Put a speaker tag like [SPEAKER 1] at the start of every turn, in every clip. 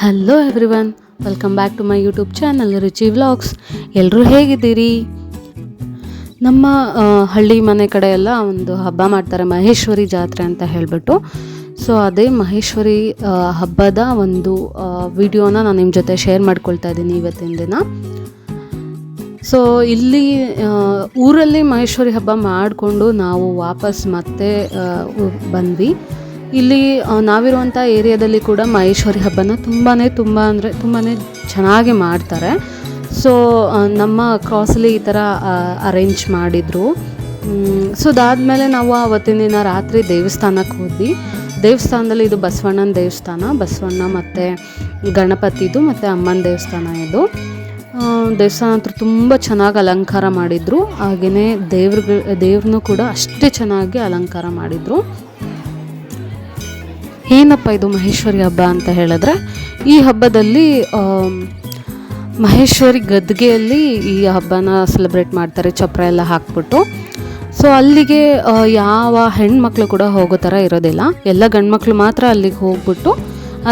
[SPEAKER 1] Hello everyone welcome back to my YouTube channel Ruchi vlogs ಎಲ್ಲರೂ ಹೇಗಿದ್ದೀರಿ? ನಮ್ಮ ಹಳ್ಳಿ ಮನೆ ಕಡೆ ಎಲ್ಲ ಒಂದು ಹಬ್ಬ ಮಾಡ್ತಾರೆ, ಮಹೇಶ್ವರಿ ಜಾತ್ರೆ ಅಂತ ಹೇಳಿಬಿಟ್ಟು. ಸೊ ಅದೇ ಮಹೇಶ್ವರಿ ಹಬ್ಬದ ಒಂದು ವಿಡಿಯೋನ ನಾನು ನಿಮ್ಮ ಜೊತೆ ಶೇರ್ ಮಾಡ್ಕೊಳ್ತಾ ಇದ್ದೀನಿ ಇವತ್ತಿನ ದಿನ. ಸೊ ಇಲ್ಲಿ ಊರಲ್ಲಿ ಮಹೇಶ್ವರಿ ಹಬ್ಬ ಮಾಡಿಕೊಂಡು ನಾವು ವಾಪಸ್ ಮತ್ತೆ ಬಂದ್ವಿ. ಇಲ್ಲಿ ನಾವಿರುವಂಥ ಏರಿಯಾದಲ್ಲಿ ಕೂಡ ಮಹೇಶ್ವರಿ ಹಬ್ಬನ ತುಂಬಾ ತುಂಬ ಅಂದರೆ ತುಂಬಾ ಚೆನ್ನಾಗಿ ಮಾಡ್ತಾರೆ. ಸೊ ನಮ್ಮ ಕ್ರಾಸಲ್ಲಿ ಈ ಥರ ಅರೇಂಜ್ ಮಾಡಿದರು. ಸೊ ಅದಾದಮೇಲೆ ನಾವು ಆವತ್ತಿನ ದಿನ ರಾತ್ರಿ ದೇವಸ್ಥಾನಕ್ಕೆ ಹೋದ್ವಿ. ದೇವಸ್ಥಾನದಲ್ಲಿ ಇದು ಬಸವಣ್ಣನ ದೇವಸ್ಥಾನ. ಬಸವಣ್ಣ ಮತ್ತು ಗಣಪತಿದು ಮತ್ತು ಅಮ್ಮನ ದೇವಸ್ಥಾನ ಇದು. ದೇವಸ್ಥಾನ ಹತ್ರ ತುಂಬ ಚೆನ್ನಾಗಿ ಅಲಂಕಾರ ಮಾಡಿದರು. ಹಾಗೆಯೇ ದೇವ್ರಿಗೆ ದೇವ್ರನ್ನೂ ಕೂಡ ಅಷ್ಟೇ ಚೆನ್ನಾಗಿ ಅಲಂಕಾರ ಮಾಡಿದರು. ಏನಪ್ಪ ಇದು ಮಹೇಶ್ವರಿ ಹಬ್ಬ ಅಂತ ಹೇಳಿದ್ರೆ, ಈ ಹಬ್ಬದಲ್ಲಿ ಮಹೇಶ್ವರಿ ಗದ್ಗೆಯಲ್ಲಿ ಈ ಹಬ್ಬನ ಸೆಲೆಬ್ರೇಟ್ ಮಾಡ್ತಾರೆ, ಚಪ್ರ ಎಲ್ಲ ಹಾಕ್ಬಿಟ್ಟು. ಸೊ ಅಲ್ಲಿಗೆ ಯಾವ ಹೆಣ್ಮಕ್ಳು ಕೂಡ ಹೋಗೋ ಥರ ಇರೋದಿಲ್ಲ. ಎಲ್ಲ ಗಂಡ್ಮಕ್ಳು ಮಾತ್ರ ಅಲ್ಲಿಗೆ ಹೋಗ್ಬಿಟ್ಟು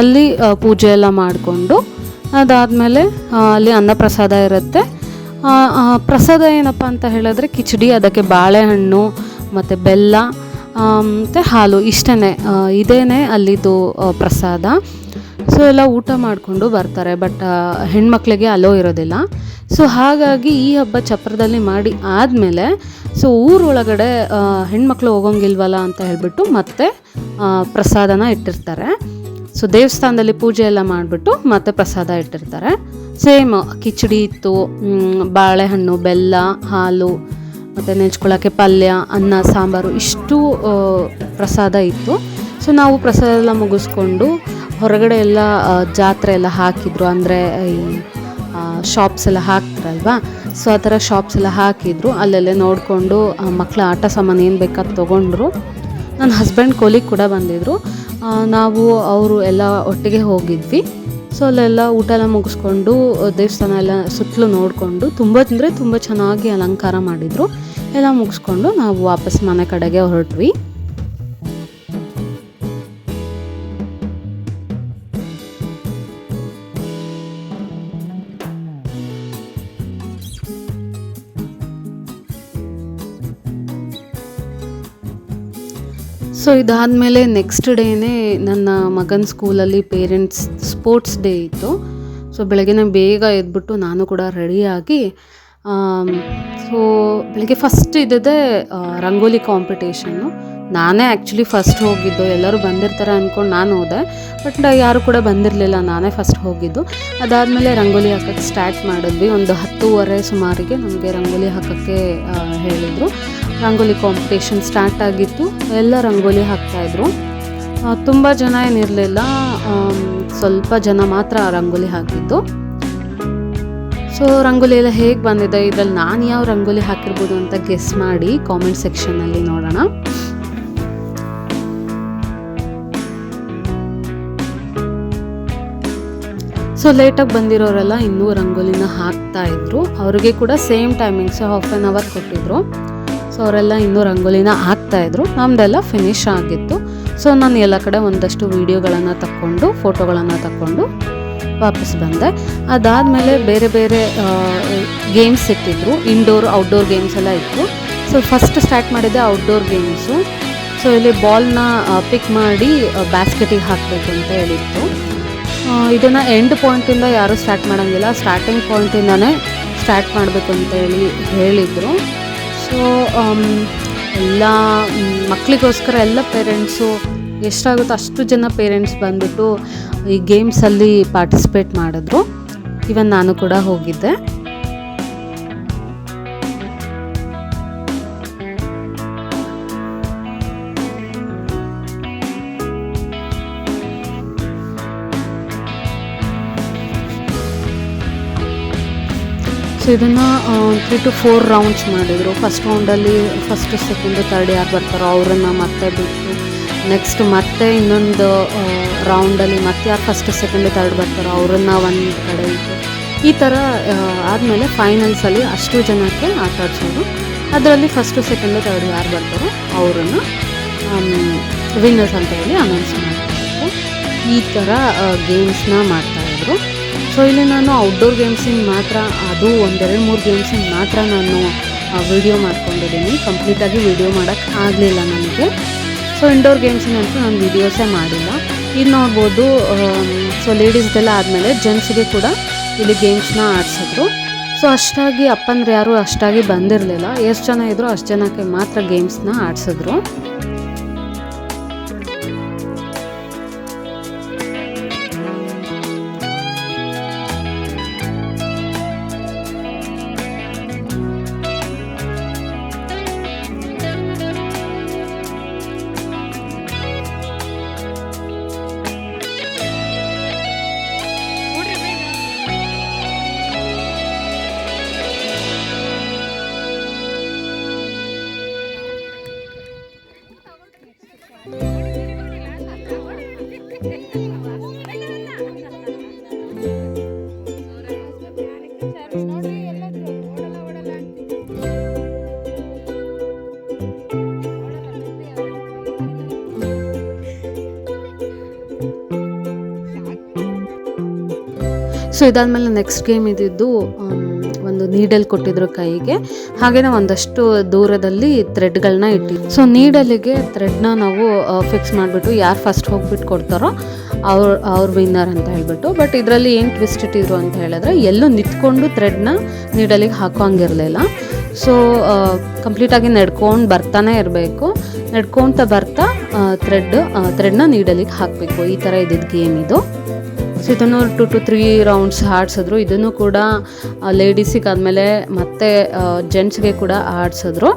[SPEAKER 1] ಅಲ್ಲಿ ಪೂಜೆ ಎಲ್ಲ ಮಾಡಿಕೊಂಡು, ಅದಾದಮೇಲೆ ಅಲ್ಲಿ ಅನ್ನಪ್ರಸಾದ ಇರುತ್ತೆ. ಪ್ರಸಾದ ಏನಪ್ಪ ಅಂತ ಹೇಳಿದ್ರೆ, ಕಿಚಡಿ, ಅದಕ್ಕೆ ಬಾಳೆಹಣ್ಣು, ಮತ್ತು ಬೆಲ್ಲ ಮತ್ತು ಹಾಲು ಇಷ್ಟೇ ಇದೇನೆ ಅಲ್ಲಿದು ಪ್ರಸಾದ. ಸೊ ಎಲ್ಲ ಊಟ ಮಾಡಿಕೊಂಡು ಬರ್ತಾರೆ ಬಟ್ ಹೆಣ್ಮಕ್ಳಿಗೆ ಅಲೋ ಇರೋದಿಲ್ಲ. ಸೊ ಹಾಗಾಗಿ ಈ ಹಬ್ಬ ಚಪ್ರದಲ್ಲಿ ಮಾಡಿ ಆದಮೇಲೆ ಸೊ ಊರೊಳಗಡೆ ಹೆಣ್ಮಕ್ಳು ಹೋಗೋಂಗಿಲ್ವಲ್ಲ ಅಂತ ಹೇಳಿಬಿಟ್ಟು ಮತ್ತೆ ಪ್ರಸಾದನ ಇಟ್ಟಿರ್ತಾರೆ. ಸೊ ದೇವಸ್ಥಾನದಲ್ಲಿ ಪೂಜೆ ಎಲ್ಲ ಮಾಡಿಬಿಟ್ಟು ಮತ್ತೆ ಪ್ರಸಾದ ಇಟ್ಟಿರ್ತಾರೆ. ಸೇಮ್ ಕಿಚಡಿ ಇತ್ತು ಬಾಳೆಹಣ್ಣು, ಬೆಲ್ಲ, ಹಾಲು ಮತ್ತು ನೆಂಚ್ಕೊಳ್ಳೋಕ್ಕೆ ಪಲ್ಯ, ಅನ್ನ, ಸಾಂಬಾರು ಇಷ್ಟು ಪ್ರಸಾದ ಇತ್ತು. ಸೊ ನಾವು ಪ್ರಸಾದ ಎಲ್ಲ ಮುಗಿಸ್ಕೊಂಡು ಹೊರಗಡೆ ಎಲ್ಲ ಜಾತ್ರೆ ಎಲ್ಲ ಹಾಕಿದ್ರು. ಅಂದರೆ ಈ ಶಾಪ್ಸ್ ಎಲ್ಲ ಹಾಕ್ತಾರಲ್ವಾ? ಸೊ ಆ ಥರ ಶಾಪ್ಸ್ ಎಲ್ಲ ಹಾಕಿದ್ರು. ಅಲ್ಲೆಲ್ಲ ನೋಡಿಕೊಂಡು ಮಕ್ಕಳ ಆಟ ಸಾಮಾನು ಏನು ಬೇಕಾದ ತೊಗೊಂಡ್ರು. ನನ್ನ ಹಸ್ಬೆಂಡ್ ಕೊಲಿಗೆ ಕೂಡ ಬಂದಿದ್ದರು ನಾವು ಅವರು ಎಲ್ಲ ಒಟ್ಟಿಗೆ ಹೋಗಿದ್ವಿ. ಸೊ ಅಲ್ಲೆಲ್ಲ ಊಟ ಎಲ್ಲ ಮುಗಿಸ್ಕೊಂಡು, ದೇವಸ್ಥಾನ ಎಲ್ಲ ಸುತ್ತಲೂ ನೋಡಿಕೊಂಡು ತುಂಬ, ಅಂದರೆ ತುಂಬ ಚೆನ್ನಾಗಿ ಅಲಂಕಾರ ಮಾಡಿದರು. ಎಲ್ಲ ಮುಗಿಸ್ಕೊಂಡು ನಾವು ವಾಪಸ್ ಮನೆ ಕಡೆಗೆ ಹೊರಟ್ವಿ. ಸೊ ಇದಾದಮೇಲೆ ನೆಕ್ಸ್ಟ್ ಡೇನೇ ನನ್ನ ಮಗನ ಸ್ಕೂಲಲ್ಲಿ ಪೇರೆಂಟ್ಸ್ ಸ್ಪೋರ್ಟ್ಸ್ ಡೇ ಇತ್ತು. ಸೊ ಬೆಳಗ್ಗೆ ಬೇಗ ಎದ್ಬಿಟ್ಟು ನಾನು ಕೂಡ ರೆಡಿಯಾಗಿ ಸೊ ಬೆಳಗ್ಗೆ ಫಸ್ಟ್ ಇದ್ದದೇ ರಂಗೋಲಿ ಕಾಂಪಿಟೇಷನ್ನು ನಾನೇ ಆ್ಯಕ್ಚುಲಿ ಫಸ್ಟ್ ಹೋಗಿದ್ದು. ಎಲ್ಲರೂ ಬಂದಿರ್ತಾರೆ ಅಂದ್ಕೊಂಡು ನಾನು ಹೋದೆ. ಬಟ್ ಯಾರು ಕೂಡ ಬಂದಿರಲಿಲ್ಲ. ನಾನೇ ಫಸ್ಟ್ ಹೋಗಿದ್ದು. ಅದಾದಮೇಲೆ ರಂಗೋಲಿ ಹಾಕೋಕ್ಕೆ ಸ್ಟಾರ್ಟ್ ಮಾಡಿದ್ವಿ. ಒಂದು ಹತ್ತೂವರೆ ಸುಮಾರಿಗೆ ನಮಗೆ ರಂಗೋಲಿ ಹಾಕೋಕ್ಕೆ ಹೇಳಿದರು. ರಂಗೋಲಿ ಕಾಂಪಿಟೇಷನ್ ಸ್ಟಾರ್ಟ್ ಆಗಿತ್ತು. ಎಲ್ಲ ರಂಗೋಲಿ ಹಾಕ್ತಾಯಿದ್ರು ತುಂಬ ಜನ ಏನಿರಲಿಲ್ಲ. ಸ್ವಲ್ಪ ಜನ ಮಾತ್ರ ರಂಗೋಲಿ ಹಾಕಿದ್ದು. ಸೊ ರಂಗೋಲಿ ಎಲ್ಲ ಹೇಗೆ ಬಂದಿದೆ? ಇದರಲ್ಲಿ ನಾನು ಯಾವ ರಂಗೋಲಿ ಹಾಕಿರ್ಬೋದು ಅಂತ ಗೆಸ್ ಮಾಡಿ ಕಾಮೆಂಟ್ ಸೆಕ್ಷನಲ್ಲಿ ನೋಡೋಣ. ಸೊ ಲೇಟಾಗಿ ಬಂದಿರೋರೆಲ್ಲ ಇನ್ನೂ ರಂಗೋಲಿನ ಹಾಕ್ತಾ ಇದ್ರು. ಅವ್ರಿಗೆ ಕೂಡ same timings half an hour ಕೊಟ್ಟಿದ್ರು. ಸೊ ಅವರೆಲ್ಲ ಇನ್ನೂ ರಂಗೋಲಿನ ಹಾಕ್ತಾ ಇದ್ರು. ನಮ್ದೆಲ್ಲ ಫಿನಿಶ್ ಆಗಿತ್ತು. ಸೊ ನಾನು ಎಲ್ಲ ಕಡೆ ಒಂದಷ್ಟು ವೀಡಿಯೋಗಳನ್ನು ತಕ್ಕೊಂಡು ಫೋಟೋಗಳನ್ನು ತಕ್ಕೊಂಡು ವಾಪಸ್ ಬಂದೆ. ಅದಾದಮೇಲೆ ಬೇರೆ ಬೇರೆ ಗೇಮ್ಸ್ ಇಟ್ಟಿದ್ರು. ಇಂಡೋರ್ ಔಟ್ಡೋರ್ ಗೇಮ್ಸ್ ಎಲ್ಲ ಇತ್ತು. ಸೊ ಫಸ್ಟ್ ಸ್ಟಾರ್ಟ್ ಮಾಡಿದ್ದೆ ಔಟ್ಡೋರ್ ಗೇಮ್ಸು ಸೊ ಇಲ್ಲಿ ಬಾಲ್ನ ಪಿಕ್ ಮಾಡಿ ಬ್ಯಾಸ್ಕೆಟಿಗೆ ಹಾಕಬೇಕು ಅಂತ ಹೇಳಿತ್ತು. ಇದನ್ನು ಎಂಡ್ ಪಾಯಿಂಟಿಂದ ಯಾರೂ ಸ್ಟಾರ್ಟ್ ಮಾಡೋಂಗಿಲ್ಲ. ಸ್ಟಾರ್ಟಿಂಗ್ ಪಾಯಿಂಟಿಂದನೇ ಸ್ಟಾರ್ಟ್ ಮಾಡಬೇಕು ಅಂತ ಹೇಳಿ, ಹೇಳಿದರು. ಸೊ ಎಲ್ಲ, ಮಕ್ಕಳಿಗೋಸ್ಕರ ಎಲ್ಲ ಪೇರೆಂಟ್ಸು ಎಷ್ಟಾಗುತ್ತೋ ಅಷ್ಟು ಜನ ಪೇರೆಂಟ್ಸ್ ಬಂದ್ಬಿಟ್ಟು ಈ ಗೇಮ್ಸಲ್ಲಿ ಪಾರ್ಟಿಸಿಪೇಟ್ ಮಾಡಿದ್ರು. ಇವನ್ ನಾನು ಕೂಡ ಹೋಗಿದ್ದೆ. ಸೊ ಇದನ್ನು ತ್ರೀ ಟು ಫೋರ್ ರೌಂಡ್ಸ್ ಮಾಡಿದರು. ಫಸ್ಟ್ ರೌಂಡಲ್ಲಿ ಫಸ್ಟ್ ಸೆಕೆಂಡ್ ತರ್ಡ್ ಯಾರು ಬರ್ತಾರೋ ಅವರನ್ನು ಮತ್ತೆ ಬಿಟ್ಟು ನೆಕ್ಸ್ಟ್ ಮತ್ತೆ ಇನ್ನೊಂದು ರೌಂಡಲ್ಲಿ ಮತ್ತೆ ಯಾರು ಫಸ್ಟ್ ಸೆಕೆಂಡ್ ತರ್ಡ್ ಬರ್ತಾರೋ ಅವ್ರನ್ನ ಒಂದು ಕಡೆ ಇಟ್ಟು. ಈ ಥರ ಆದಮೇಲೆ ಫೈನಲ್ಸಲ್ಲಿ ಅಷ್ಟು ಜನಕ್ಕೆ ಆಟ ಆಡಿಸೋದು. ಅದರಲ್ಲಿ ಫಸ್ಟು ಸೆಕೆಂಡು ತರ್ಡ್ ಯಾರು ಬರ್ತಾರೋ ಅವರನ್ನು ವಿನ್ನರ್ಸ್ ಅಂತ ಹೇಳಿ ಅನೌನ್ಸ್ ಮಾಡ್ತಾ ಇತ್ತು ಈ ಥರ ಗೇಮ್ಸ್ನ ಮಾಡ್ತಾಯಿದ್ರು ಸೊ ಇಲ್ಲಿ ನಾನು ಔಟ್ಡೋರ್ ಗೇಮ್ಸಿನ ಮಾತ್ರ, ಅದು ಒಂದೆರಡು, ಮೂರು ಗೇಮ್ಸಿನ ಮಾತ್ರ ನಾನು ವಿಡಿಯೋ ಮಾಡ್ಕೊಂಡಿದ್ದೀನಿ. ಕಂಪ್ಲೀಟಾಗಿ ವಿಡಿಯೋ ಮಾಡೋಕ್ಕೆ ಆಗಲಿಲ್ಲ ನನಗೆ. ಸೊ ಇಂಡೋರ್ ಗೇಮ್ಸಿನಂತೂ ನಾನು ವೀಡಿಯೋಸೇ ಮಾಡಿಲ್ಲ. ಇದು ನೋಡ್ಬೋದು ಸೊ ಲೇಡೀಸ್ದೆಲ್ಲ ಆದಮೇಲೆ ಜೆಂಟ್ಸ್ಗೆ ಕೂಡ ಇಲ್ಲಿ ಗೇಮ್ಸ್ನ ಆಡಿಸಿದ್ರು. ಸೊ ಅಷ್ಟಾಗಿ ಅಪ್ಪಂದ್ರೆ ಯಾರು ಅಷ್ಟಾಗಿ ಬಂದಿರಲಿಲ್ಲ. ಎಷ್ಟು ಜನ ಇದ್ರು ಅಷ್ಟು ಜನಕ್ಕೆ ಮಾತ್ರ ಗೇಮ್ಸ್ನ ಆಡಿಸಿದ್ರು. ಸೊ ಇದಾದಮೇಲೆ ನೆಕ್ಸ್ಟ್ ಗೇಮ್ ಇದ್ದಿದ್ದು ಒಂದು ನೀಡಲ್ ಕೊಟ್ಟಿದ್ರು ಕೈಗೆ. ಹಾಗೆಯೇ ಒಂದಷ್ಟು ದೂರದಲ್ಲಿ ಥ್ರೆಡ್ಗಳನ್ನ ಇಟ್ಟಿದ್ದು ಸೊ ನೀಡಲಿಗೆ ಥ್ರೆಡ್ನ ನಾವು ಫಿಕ್ಸ್ ಮಾಡಿಬಿಟ್ಟು ಯಾರು ಫಸ್ಟ್ ಹೋಗ್ಬಿಟ್ಟು ಕೊಡ್ತಾರೋ ಅವ್ರ ಅವ್ರ ವಿನ್ನರ್ ಅಂತ ಹೇಳ್ಬಿಟ್ಟು. ಬಟ್ ಇದರಲ್ಲಿ ಏನು ಟ್ವಿಸ್ಟ್ ಇಟ್ಟಿದ್ರು ಅಂತ ಹೇಳಿದ್ರೆ, ಎಲ್ಲೂ ನಿಂತ್ಕೊಂಡು ಥ್ರೆಡ್ನ ನೀಡಲಿಗೆ ಹಾಕೋಂಗಿರಲಿಲ್ಲ. ಸೊ ಕಂಪ್ಲೀಟಾಗಿ ನಡ್ಕೊಂಡು ಬರ್ತಾನೆ ಇರಬೇಕು. ನಡ್ಕೊಳ್ತಾ ಬರ್ತಾ ಥ್ರೆಡ್ ಥ್ರೆಡ್ನ ನೀಡಲಿಗೆ ಹಾಕಬೇಕು. ಈ ಥರ ಇದ್ದಿದ್ದು ಗೇಮ್ ಇದು. ಸೊ ಇದನ್ನು ಟು ಟು ತ್ರೀ ರೌಂಡ್ಸ್ ಆಡಿಸಿದ್ರು. ಇದನ್ನು ಕೂಡ ಲೇಡೀಸಿಗೆ ಆದಮೇಲೆ ಮತ್ತೆ ಜೆಂಟ್ಸ್ಗೆ ಕೂಡ ಆಡಿಸಿದ್ರು.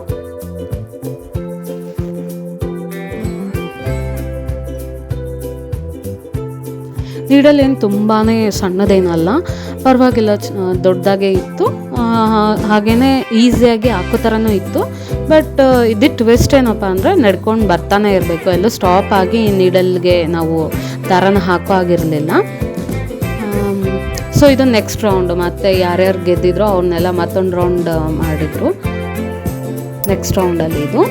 [SPEAKER 1] ನೀಡಲ್ ಏನು ತುಂಬಾ ಸಣ್ಣದೇನಲ್ಲ, ಪರವಾಗಿಲ್ಲ ದೊಡ್ಡದಾಗೇ ಇತ್ತು. ಹಾಗೇ ಹಾಗೇನೆ ಈಸಿಯಾಗಿ ಹಾಕೋ ಥರನೂ ಇತ್ತು. ಬಟ್ ಇದು ಟ್ವಿಸ್ಟ್ ಏನಪ್ಪ ಅಂದರೆ ನಡ್ಕೊಂಡು ಬರ್ತಾನೆ ಇರಬೇಕು. ಎಲ್ಲೂ ಸ್ಟಾಪ್ ಆಗಿ ನೀಡಲ್ಗೆ ನಾವು ದಾರನ ಹಾಕೋ ಆಗಿರಲಿಲ್ಲ ಸೊ ಇದು ನೆಕ್ಸ್ಟ್ ರೌಂಡ್ ಮತ್ತೆ ಯಾರ್ಯಾರು ಗೆದ್ದಿದ್ರು ಅವ್ರನ್ನೆಲ್ಲ ಮತ್ತೊಂದು ರೌಂಡ್ ಮಾಡಿದ್ರು. ನೆಕ್ಸ್ಟ್ ರೌಂಡಲ್ಲಿ ಇದು.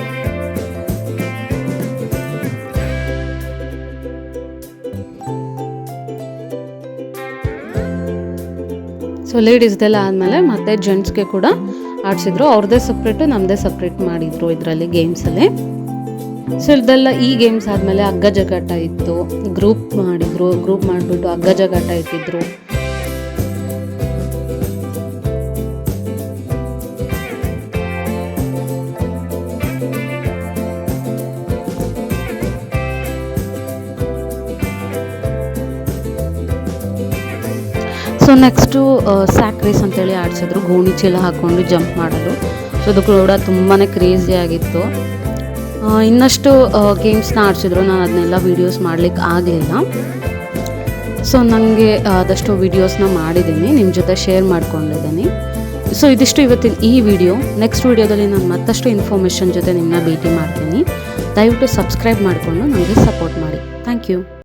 [SPEAKER 1] ಸೊ ಲೇಡೀಸ್ದೆಲ್ಲ ಆದಮೇಲೆ ಮತ್ತೆ ಜೆಂಟ್ಸ್ಗೆ ಕೂಡ ಆಡಿಸಿದ್ರು. ಅವ್ರದ್ದೇ ಸಪ್ರೇಟು ನಮ್ಮದೇ ಸಪ್ರೇಟ್ ಮಾಡಿದ್ರು ಇದರಲ್ಲಿ ಗೇಮ್ಸಲ್ಲಿ ಸೊ ಇದೆಲ್ಲ ಈ ಗೇಮ್ಸ್ ಆದಮೇಲೆ ಹಗ್ಗ ಜಗಾಟ ಇತ್ತು. ಗ್ರೂಪ್ ಮಾಡಿದ್ರು. ಗ್ರೂಪ್ ಮಾಡಿಬಿಟ್ಟು ಹಗ್ಗ ಜಗಾಟ ಇಟ್ಟಿದ್ರು. ಸೊ ನೆಕ್ಸ್ಟು ಸ್ಯಾಕ್ ರೇಸ್ ಅಂತೇಳಿ ಆಡಿಸಿದ್ರು. ಗೋಣಿ ಚೀಲ ಹಾಕ್ಕೊಂಡು ಜಂಪ್ ಮಾಡೋದು. ಸೊ ಅದು ಕೂಡ ತುಂಬಾ ಕ್ರೇಜಿ ಆಗಿತ್ತು. ಆ, ಇನ್ನಷ್ಟು ಗೇಮ್ಸ್ನ ಆಡಿಸಿದ್ರು. ನಾನು ಅದನ್ನೆಲ್ಲ ವೀಡಿಯೋಸ್ ಮಾಡ್ಲಿಕ್ಕೆ ಆಗಲಿಲ್ಲ. ಸೊ ನನಗೆ ಆದಷ್ಟು ವೀಡಿಯೋಸ್ನ ಮಾಡಿದ್ದೀನಿ ನಿಮ್ಮ ಜೊತೆ ಶೇರ್ ಮಾಡ್ಕೊಂಡಿದ್ದೀನಿ ಸೊ ಇದಿಷ್ಟು ಇವತ್ತಿನ ಈ ವಿಡಿಯೋ ನೆಕ್ಸ್ಟ್ ವಿಡಿಯೋದಲ್ಲಿ ನಾನು ಮತ್ತಷ್ಟು ಇನ್ಫಾರ್ಮೇಷನ್ ಜೊತೆ ನಿಮ್ಮನ್ನ ಭೇಟಿ ಮಾಡ್ತೀನಿ. ದಯವಿಟ್ಟು ಸಬ್ಸ್ಕ್ರೈಬ್ ಮಾಡಿಕೊಂಡು ನನಗೆ ಸಪೋರ್ಟ್ ಮಾಡಿ. Thank you